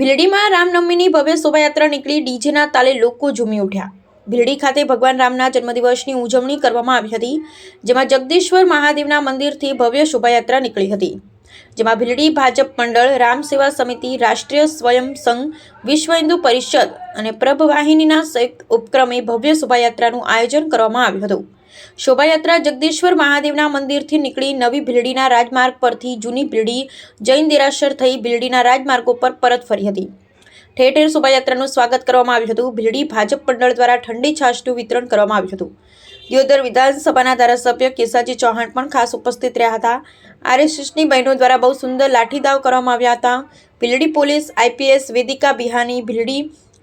ભીલડીમાં રામનવમીની ભવ્ય શોભાયાત્રા નીકળી ડીજેના તાલે લોકો ઝૂમી ઉઠ્યા. ભીલડી ખાતે ભગવાન રામના જન્મદિવસની ઉજવણી કરવામાં આવી હતી, જેમાં જગદીશ્વર મહાદેવના મંદિરથી ભવ્ય શોભાયાત્રા નીકળી હતી. જેમાં ભીલડી ભાજપ મંડળ, રામ સેવા સમિતિ, રાષ્ટ્રીય સ્વયં સંઘ, વિશ્વ હિન્દુ પરિષદ અને પ્રભવાહિનીના સંયુક્ત ઉપક્રમે ભવ્ય શોભાયાત્રાનું આયોજન કરવામાં આવ્યું હતું. શોભાયાત્રા જગદીશ્વર મહાદેવના મંદિરથી નીકળી નવી ભીલડીના રાજમાર્ગ પરથી જૂની ભીલડી જૈન દેરાસર થઈ ભીલડીના રાજમાર્ગો પર પરત ફરી હતી. ઠેર ઠેર શોભાયાત્રાનું સ્વાગત કરવામાં આવ્યું હતું. ભીલડી ભાજપ મંડળ દ્વારા ઠંડી છાશનું વિતરણ કરવામાં આવ્યું હતું. દિયોદર વિધાનસભાના ધારાસભ્ય કેસાજી ચૌહાણ પણ ખાસ ઉપસ્થિત રહ્યા હતા. આરએસએસની બહેનો દ્વારા બહુ સુંદર લાઠીદાવ કરવામાં આવ્યા હતા. Bhildi police, IPS, Vedika Bihani, Bhildi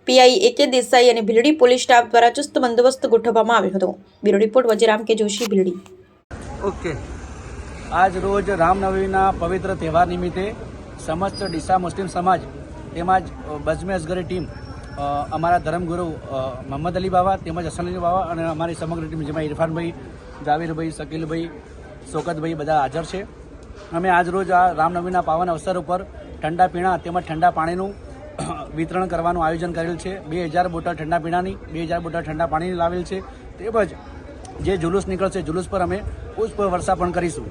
PI A K Desai અને ભીલડી પોલીસ સ્ટાફ દ્વારા ચુસ્ત બંદોબસ્ત ગોઠવવામાં આવ્યો હતો. બ્યુરો રિપોર્ટ, વજીરામ કે જોશી, ભીલડી. ઓકે. આજ રોજ રામનવમીના પવિત્ર તહેવાર નિમિત્તે સમસ્ત ડીસા મુસ્લિમ સમાજ તેમજ બજમે અસગરી ટીમ અમારા ધર્મગુરુ મોહમ્મદ અલી બાબા તેમજ હસન અલી બાબા અને અમારી સમગ્ર ટીમ જેમાં ઇરફાનભાઈ, જાવીરભાઈ, શકીલભાઈ શોકતભાઈ બધા હાજર છે. અમે આજરોજ આ રામનવમીના પાવન અવસર ઉપર ઠંડા પીણા તેમજ ઠંડા પાણીનું વિતરણ કરવાનું આયોજન કરેલ છે. બે હજાર બોટલ ઠંડા પીણાની, બે હજાર બોટલ ઠંડા પાણીની લાવેલ છે. તેમજ જે જુલુસ નીકળશે જુલુસ પર અમે પુષ્પ વર્ષા પણ કરીશું.